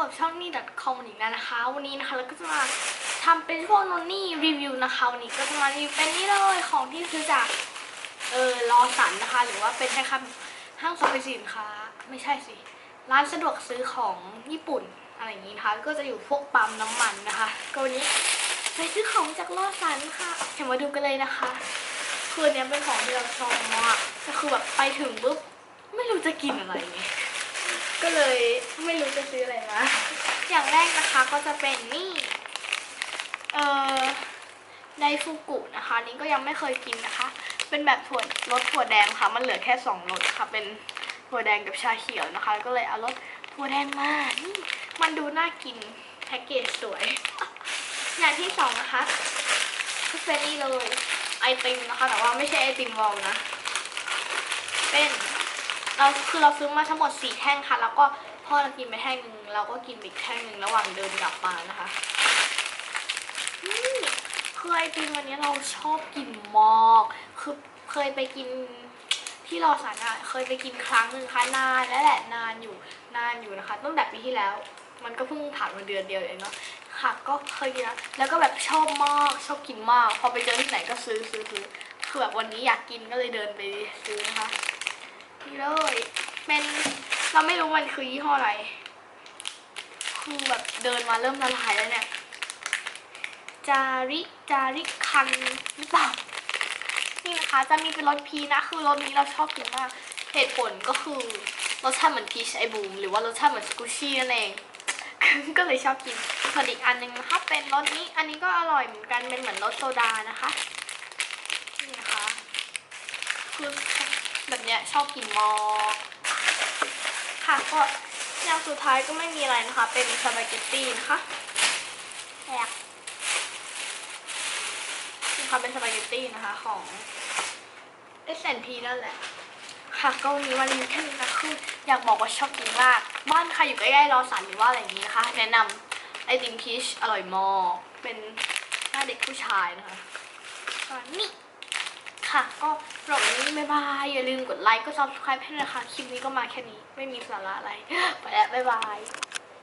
กับช่องนี่ .com อีกแล้วนะคะ วันนี้นะคะเราก็จะมาทำเป็นพวกนนนี่รีวิวนะคะวันนี้ก็จะมารีวิวเป็นนี่เลยของที่ซื้อจากเออรอสันนะคะ หรือว่าเป็นแค่คำห้างสรรพสินค้าไม่ใช่สิร้านสะดวกซื้อของญี่ปุ่นอะไรอย่างนี้นะคะก็จะอยู่พวกปั๊มน้ำมันนะคะก็วันนี้ไปซื้อของจากรอสันค่ะเดี๋ยวมาดูกันเลยนะคะคือเนี้ยเป็นของที่เราชอบมากก็คือแบบไปถึงปุ๊บไม่รู้จะกินอะไรไง ก็เลยไม่รู้จะซื้ออะไรมาอย่างแรกนะคะก็จะเป็นนี่เอ่อไดฟูกุนะคะนนี้ก็ยังไม่เคยกินนะคะ เป็นแบบถั่วรสถั่วแดงค่ะ มันเหลือแค่สองรสค่ะ เป็นถั่วแดงกับชาเขียวนะคะ ก็เลยเอารสถั่วแดงมานี่มันดูน่ากินแพ็กเกจสวย อย่างที่สองนะคะก็เป็นนี่เลยไอติมนะคะ แต่ว่าไม่ใช่ไอติมวอลนะ เป็น เราคือเราซื้อมาทั้งหมดสี่แท่งค่ะ แล้วก็พ่อเรากินไปแท่งหนึ่งเราก็กินไปอีกแท่งหนึ่งระหว่างเดินกลับมานะคะนี่คือไอติมวันนี้เราชอบกินมากคือเคยไปกินที่รอสันอะเคยไปกินครั้งหนึ่งค่ะนานแล้วแหละนานอยู่นานอยู่นะคะตั้งแต่ปีที่แล้ว มันก็เพิ่งผ่านมาเดือนเดียวเองเนาะค่ะก็เคยกินแล้วแล้วก็แบบชอบมากชอบกินมาก พอไปเจอที่ไหนก็ซื้อซื้อซื้อคือแบบวันนี้อยากกินก็เลยเดินไปซื้อนะคะ นี่เลย เป็นเราไม่รู้มันคือยี่ห้ออะไร คือแบบเดินมาเริ่มละลายแล้วเนี่ย จาริจาริคันหรือเปล่านี่นะคะจะมีเป็นรสพีชนะ คือรสนี้เราชอบกินมาก เหตุผลก็คือรสชาติเหมือนพีชไอบูมหรือว่ารสชาติเหมือนสกูชี่นั่นเอง ก็เลยชอบกินส่วนอีกอันหนึงนะคะเป็นรสนี้ อันนี้ก็อร่อยเหมือนกัน เป็นเหมือนรสโซดานะคะ นี่นะคะ คือ แบบเนี้ยชอบกินมากค่ะก็อย่างสุดท้ายก็ไม่มีอะไรนะคะ เป็นสปาเกตตี้นะคะแอกนี่ค่ะเป็นสปาเกตตี้นะคะของ S&P นั่นแหละ ค่ะก็วันนี้วันนี้แค่นี้นะคืออยากบอกว่าชอบกินมาก บ้านใครอยู่ใกล้ๆรอสันหรือว่าอะไรอย่างนี้นะคะ แนะนำไอติมพีชอร่อยมากเป็นหน้าเด็กผู้ชายนะคะก็นี่ ค่ะ ก็สำหรับวันนี้บ๊ายบาย อย่าลืมกดไลค์ กด subscribe ให้นะคะ คลิปนี้ก็มาแค่นี้ ไม่มีสาระอะไร ไปแล้วบ๊ายบาย